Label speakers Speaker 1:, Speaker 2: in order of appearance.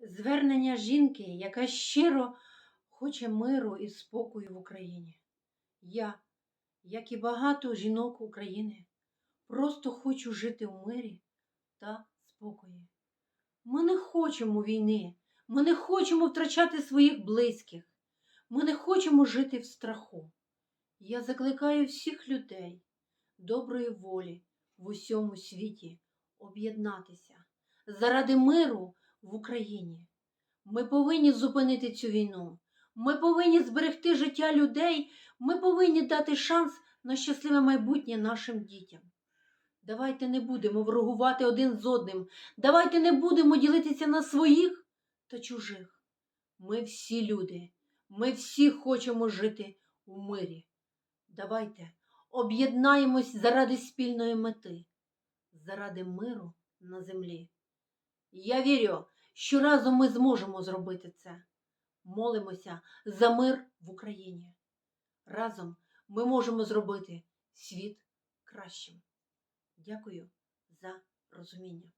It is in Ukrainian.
Speaker 1: Звернення жінки, яка щиро хоче миру і спокою в Україні. Я, як і багато жінок України, просто хочу жити в мирі та спокої. Ми не хочемо війни, ми не хочемо втрачати своїх близьких, ми не хочемо жити в страху. Я закликаю всіх людей доброї волі в усьому світі об'єднатися заради миру в Україні. Ми повинні зупинити цю війну. Ми повинні зберегти життя людей. Ми повинні дати шанс на щасливе майбутнє нашим дітям. Давайте не будемо ворогувати один з одним. Давайте не будемо ділитися на своїх та чужих. Ми всі люди. Ми всі хочемо жити у мирі. Давайте об'єднаємось заради спільної мети, заради миру на землі. Я вірю, що разом ми зможемо зробити це. Молимося за мир в Україні. Разом ми можемо зробити світ кращим. Дякую за розуміння.